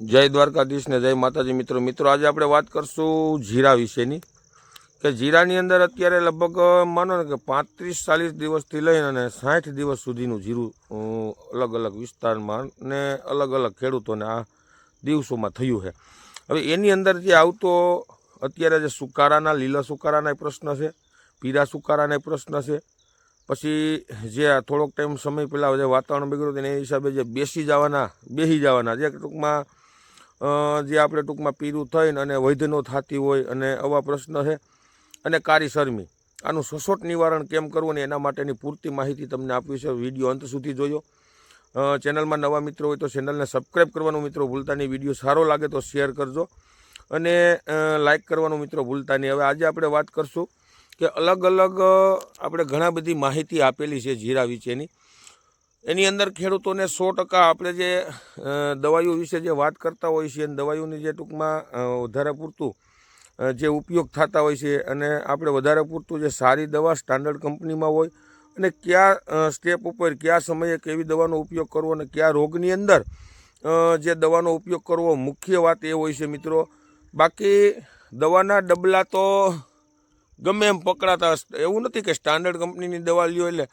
જય દ્વારકાધીશ ને જય માતાજી. મિત્રો મિત્રો, આજે આપણે વાત કરશું જીરા વિશેની. કે જીરાની અંદર અત્યારે લગભગ, માનો ને કે પાંત્રીસ ચાલીસ દિવસથી લઈને અને સાઠ દિવસ સુધીનું જીરું અલગ અલગ વિસ્તારમાં ને અલગ અલગ ખેડૂતોને આ દિવસોમાં થયું છે. હવે એની અંદર જે આવતો, અત્યારે જે સુકારાના, લીલા સુકારાના પ્રશ્ન છે પીરા સુકારાના પ્રશ્ન છે, પછી જે આ થોડોક ટાઈમ સમય પહેલાં જે વાતાવરણ બગડ્યું એના હિસાબે જે બેસી જવાના બેસી જવાના, જે ટૂંકમાં જે આપણે ટૂંકમાં પીરું થઈને અને વૈધનો થતી હોય અને આવા પ્રશ્ન છે અને કારી શરમી. આનું સચોટ નિવારણ કેમ કરવું ને એના માટેની પૂરતી માહિતી તમને આપવી છે. વીડિયો અંત સુધી જોયો. ચેનલમાં નવા મિત્રો હોય તો ચેનલને સબસ્ક્રાઈબ કરવાનું મિત્રો ભૂલતા નહીં. વીડિયો સારો લાગે તો શેર કરજો. અને લાઇક કરવાનું મિત્રો ભૂલતા નહીં. હવે આજે આપણે વાત કરશું કે અલગ અલગ આપણે ઘણા બધી માહિતી આપેલી છે જીરા વિશેની. એની અંદર ખેડૂતોને સો ટકા આપણે જે દવાઈઓ વિશે જે વાત કરતા હોય છે, અને દવાઈઓની જે ટૂંકમાં વધારે પૂરતું જે ઉપયોગ થતા હોય છે, અને આપણે વધારે પૂરતું જે સારી દવા સ્ટાન્ડર્ડ કંપનીમાં હોય, અને કયા સ્ટેપ ઉપર, કયા સમયે કેવી દવાનો ઉપયોગ કરવો અને કયા રોગની અંદર જે દવાનો ઉપયોગ કરવો, મુખ્ય વાત એ હોય છે મિત્રો. બાકી દવાના ડબલા તો ગમે એમ પકડાતા એવું નથી કે સ્ટાન્ડર્ડ કંપનીની દવા લ્યો એટલે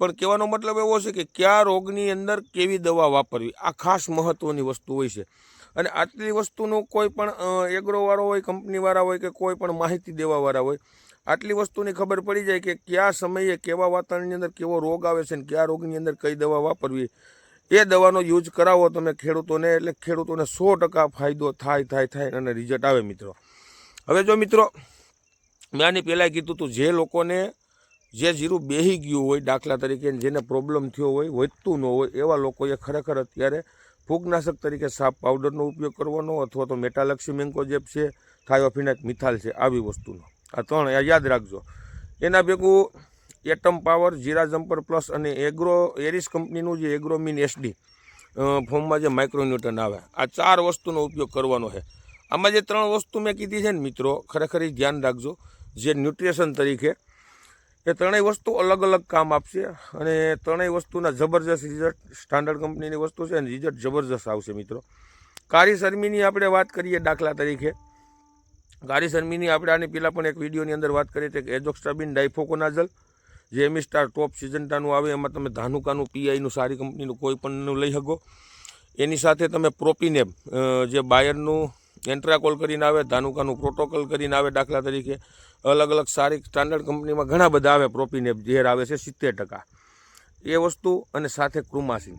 પણ કહેવાનો મતલબ એવો છે કે કયા રોગની અંદર કેવી દવા વાપરવી? આ ખાસ મહત્ત્વની વસ્તુ હોય છે. અને આટલી વસ્તુનું કોઈ પણ એગ્રોવાળો હોય, કંપનીવાળા હોય કે કોઈ પણ માહિતી દેવાવાળા હોય, આટલી વસ્તુની ખબર પડી જાય કે કયા સમયે કેવા વાતાવરણની અંદર કેવો રોગ આવે છે અને કયા રોગની અંદર કઈ દવા વાપરવી. એ દવાનો યુઝ કરાવો તમે ખેડૂતોને, એટલે ખેડૂતોને સો ટકા ફાયદો થાય થાય થાય અને રિઝલ્ટ આવે મિત્રો. હવે જો મિત્રો, મેં આની પહેલાં કીધું હતું જે લોકોને જે જીરું બેહી ગયું હોય દાખલા તરીકે જેને પ્રોબ્લેમ થયો હોય, વધતું ન હોય, એવા લોકોએ ખરેખર અત્યારે ફૂગનાશક તરીકે સાપ પાવડરનો ઉપયોગ કરવાનો અથવા તો મેટાલક્ષી મેન્કોજેપ છે થાયોફિનાક મિથાલ છે, આવી વસ્તુનો. આ ત્રણ યાદ રાખજો. એના ભેગું એટમ પાવર જીરા જમ્પર પ્લસ અને એગ્રો એરિસ કંપનીનું જે એગ્રોમિન એસડી ફોર્મમાં જે માઇક્રોન્યુટન આવે, આ ચાર વસ્તુનો ઉપયોગ કરવાનો છે. આમાં જે ત્રણ વસ્તુ મેં કીધી છે ને મિત્રો, ખરેખર એ ધ્યાન રાખજો. જે ન્યુટ્રિશન તરીકે એ ત્રણેય વસ્તુ અલગ અલગ કામ આપશે અને ત્રણેય વસ્તુના જબરજસ્ત રિઝલ્ટ સ્ટાન્ડર્ડ કંપનીની વસ્તુ છે અને રિઝલ્ટ જબરજસ્ત આવશે મિત્રો. કારી શરમીની આપણે વાત કરીએ દાખલા તરીકે. કારી શરમીની આપણે આની પહેલાં પણ એક વિડીયોની અંદર વાત કરી હતી કે એજોક્સ્ટાબિન ડાઇફોકોનાઝલ જે એમિસ્ટાર ટોપ સિઝન્ટાનું આવે, એમાં તમે ધાનુકાનું, પીઆઈનું, સારી કંપનીનું કોઈ પણનું લઈ શકો. એની સાથે તમે પ્રોપીનેબ જે બાયરનું એન્ટ્રાકોલ કરીને આવે, ધાનુકાનું પ્રોટોકોલ કરીને આવે દાખલા તરીકે. અલગ અલગ સારી સ્ટાન્ડર્ડ કંપનીમાં ઘણા બધા આવે પ્રોપિનેપ ઝેર આવે છે, સિત્તેર ટકા. એ વસ્તુ અને સાથે ક્રુમાસીન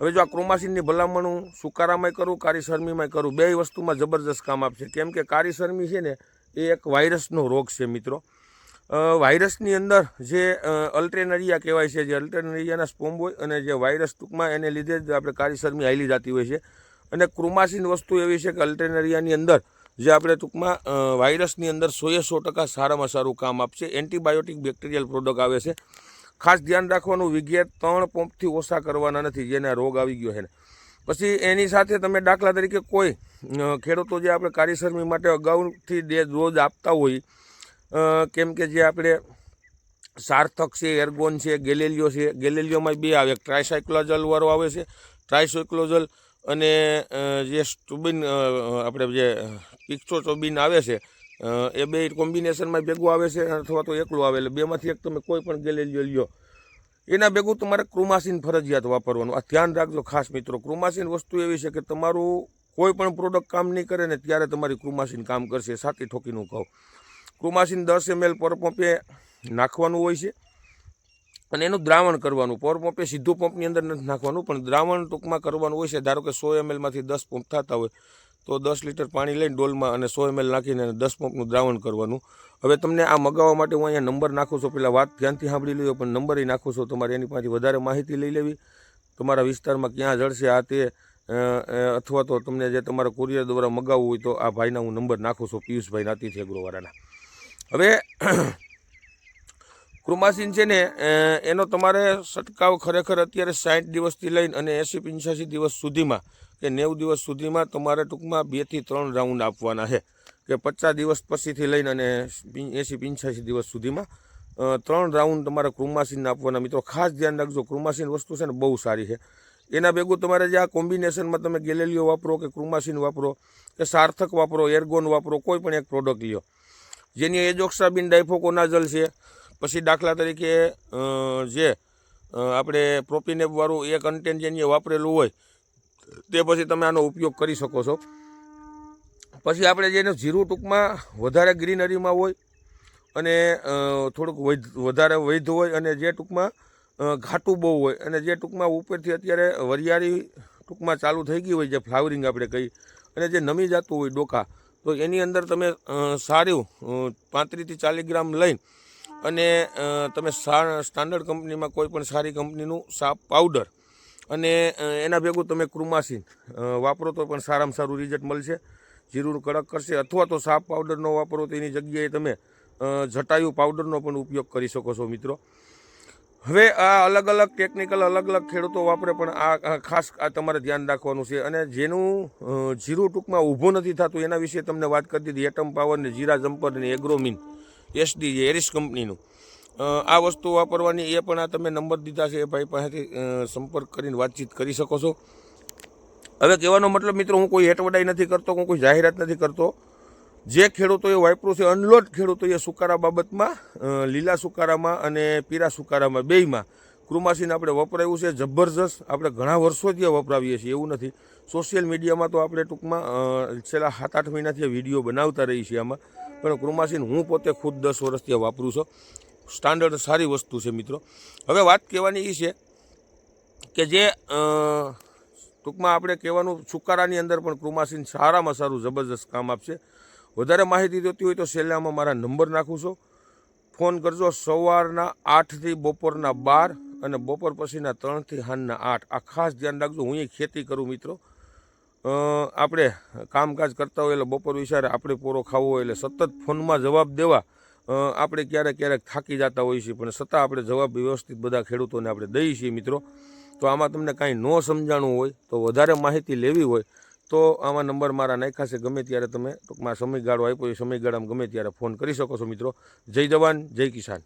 હવે જો આ ક્રોમાસિનની ભલામણ હું સુકારામાંય કરું કારી શરમીમાંય કરું, બે વસ્તુમાં જબરજસ્ત કામ આપશે. કેમ કે કારીશરમી છે ને, એ એક વાયરસનો રોગ છે મિત્રો. વાયરસની અંદર જે અલ્ટ્રેનરિયા કહેવાય છે, જે અલ્ટ્રેનરિયાના સ્પોમ્બ હોય અને જે વાયરસ ટૂંકમાં એને લીધે જ આપણે કારીશરમી હાલી જતી હોય છે. અને ક્રુમાસીન વસ્તુ એવી છે કે અલ્ટેનરિયાની અંદર જે આપણે ટૂંકમાં વાયરસની અંદર સોએ સો ટકા સારામાં સારું કામ આપશે. એન્ટીબાયોટિક બેક્ટેરિયલ પ્રોડક્ટ આવે છે. ખાસ ધ્યાન રાખવાનું વિઘેત ત્રણ પંપથી ઓછા કરવાના નથી, જેને રોગ આવી ગયો છે પછી એની સાથે તમે દાખલા તરીકે કોઈ ખેડૂતો જે આપણે કારીશરમી માટે અગાઉથી રોજ આપતા હોય કેમ કે જે આપણે સાર્થક છે, એર્ગોન છે, ગેલેલિયો છે ગેલેલિયોમાં બે આવે. એક ટ્રાયસાયક્લોઝલ આવે છે. ટ્રાયસાયક્લોઝલ અને જે સ્ટુબિન આપણે જે પિક્સોચોબિન આવે છે એ બે કોમ્બિનેશનમાં ભેગું આવે છે અથવા તો એકલું આવે એટલે બેમાંથી એક તમે કોઈ પણ ગેલેલિયો લ્યો. એના ભેગું તમારે ક્રુમાસીન ફરજિયાત વાપરવાનું. આ ધ્યાન રાખજો ખાસ મિત્રો. ક્રુમાસીન વસ્તુ એવી છે કે તમારું કોઈ પણ પ્રોડક્ટ કામ નહીં કરે ને ત્યારે તમારી ક્રુમાસીન કામ કરશે. સાચી ઠોકીનું કહું. ક્રુમાસીન દસ એમએલ પર પંપે નાખવાનું હોય છે. અને એનું દ્રાવણ કરવાનું. પર પંપે સીધું પંપની અંદર નથી નાખવાનું, પણ દ્રાવણ ટૂંકમાં કરવાનું હોય છે. ધારો કે સો એમએલમાંથી દસ પંપ થતા હોય, તો દસ લીટર પાણી લઈને ડોલમાં અને સો એમએલ નાખીને દસ પંપનું દ્રાવણ કરવાનું. હવે તમને આ મગાવવા માટે હું અહીંયા નંબર નાખું છું. પહેલાં વાત ધ્યાનથી સાંભળી લેજો પણ નંબર નાખું છું. તમારે એની પાસેથી વધારે માહિતી લઈ લેવી. તમારા વિસ્તારમાં ક્યાં જળશે, આ તે અથવા તો તમને જે તમારા કુરિયર દ્વારા મગાવવું હોય તો આ ભાઈના હું નંબર નાખું છું, પિયુષભાઈ નાતીથી અગ્રોવાળાના. હવે ક્રુમાસીન છે ને એનો તમારે છંટકાવ ખરેખર અત્યારે સાઠ દિવસથી લઈને અને એંસી પંચ્યાસી દિવસ સુધીમાં કે નેવું દિવસ સુધીમાં તમારે ટૂંકમાં બેથી ત્રણ રાઉન્ડ આપવાના છે. કે પચાસ દિવસ પછીથી લઈને અને એંસી પંચ્યાસી દિવસ સુધીમાં ત્રણ રાઉન્ડ તમારે ક્રુમાસીન આપવાના. મિત્રો, ખાસ ધ્યાન રાખજો ક્રુમાસીન વસ્તુ છે ને બહુ સારી છે. એના ભેગું તમારે જે આ કોમ્બિનેશનમાં તમે ગેલેલિયો વાપરો કે ક્રુમાસીન વાપરો કે સાર્થક વાપરો, એર્ગોન વાપરો, કોઈ પણ એક પ્રોડક્ટ લ્યો. જેની એજોક્સાબિન, ડાયફોકોનાઝલ છે પછી દાખલા તરીકે જે આપણે પ્રોપીનેબવાળું એ કન્ટેન્ટ જેની વાપરેલું હોય, તે પછી તમે આનો ઉપયોગ કરી શકો છો. પછી આપણે જેને જીરું ટૂંકમાં વધારે ગ્રીનરીમાં હોય અને થોડુંક વૈધ, વધારે વૈધ હોય અને જે ટૂંકમાં ઘાટું બહુ હોય અને જે ટૂંકમાં ઉપરથી અત્યારે વરિયાળી ટૂંકમાં ચાલુ થઈ ગઈ હોય જે ફ્લાવરિંગ આપણે કહી અને જે નમી જતું હોય ડોકા, તો એની અંદર તમે સારું પાંત્રીસથી ચાલીસ ગ્રામ લઈને અને તમે સ્ટાન્ડર્ડ કંપનીમાં કોઈ પણ સારી કંપનીનું સાપ પાવડર અને એના ભેગું તમે ક્રુમાસીન વાપરો તો પણ સારામાં સારું રિઝલ્ટ મળશે. જીરું કડક કરશે અથવા તો સાપ પાવડર ન વાપરો તો એની જગ્યાએ તમે જટાયું પાવડરનો પણ ઉપયોગ કરી શકો છો મિત્રો. હવે આ અલગ અલગ ટેકનિકલ અલગ અલગ ખેડૂતો વાપરે પણ આ ખાસ આ તમારે ધ્યાન રાખવાનું છે અને જેનું જીરું ટૂંકમાં ઊભું નથી થતું એના વિશે તમને વાત કરી દીધી. એટમ પાવર ને જીરા જમ્પર ને એગ્રોમિન એસડી જે એરિસ કંપનીનું. આ વસ્તુ વાપરવાની એ પણ આ તમે નંબર દીધા છે એ ભાઈ પાસેથી સંપર્ક કરીને વાતચીત કરી શકો છો. હવે કહેવાનો મતલબ મિત્રો હું કોઈ હેટવડાઈ નથી કરતો, હું કોઈ જાહેરાત નથી કરતો. જે ખેડૂતોએ વાપર્યું છે, અનલોડ ખેડૂતોએ સુકારા બાબતમાં લીલા સુકારામાં અને પીરા સુકારામાં, બેયમાં. ક્રુમાસીન આપણે વપરાયું છે, જબરજસ્ત. આપણે ઘણા વર્ષોથી વપરાવીએ છીએ, એવું નથી. સોશિયલ મીડિયામાં તો આપણે ટૂંકમાં છેલ્લા સાત આઠ મહિનાથી વીડિયો બનાવતા રહીએ છીએ આમાં. પણ ક્રુમાસીન હું પોતે ખુદ દસ વર્ષથી વાપરું છું. સ્ટાન્ડર્ડ સારી વસ્તુ છે મિત્રો. હવે વાત કહેવાની એ છે કે જે ટૂંકમાં આપણે કહેવાનું સુકારાની અંદર પણ ક્રુમાસીન સારામાં સારું જબરજસ્ત કામ આપશે. વધારે માહિતી જોતી હોય તો છેલ્લામાં મારા નંબર નાખું છું. ફોન કરજો સવારના આઠથી બપોરના બાર અને બપોર પછીના ત્રણથી હાનના આઠ. આ ખાસ ધ્યાન રાખજો. હું એ ખેતી કરું મિત્રો. આપણે કામકાજ કરતા હોય એટલે બપોર વિચારે આપણે પોરો ખાવો હોય એટલે સતત ફોનમાં જવાબ દેવા આપણે ક્યારેક ક્યારેક થાકી જતા હોઈએ છીએ, પણ છતાં આપણે જવાબ વ્યવસ્થિત બધા ખેડૂતોને આપણે દઈએ છીએ મિત્રો. તો આમાં તમને કાંઈ ન સમજાણું હોય, તો વધારે માહિતી લેવી હોય, તો આમાં નંબર મારા નાખ્યા ગમે ત્યારે તમે ટૂંકમાં સમયગાળો આપ્યો એ સમયગાળામાં ગમે ત્યારે ફોન કરી શકો છો મિત્રો. જય જવાન, જય કિસાન.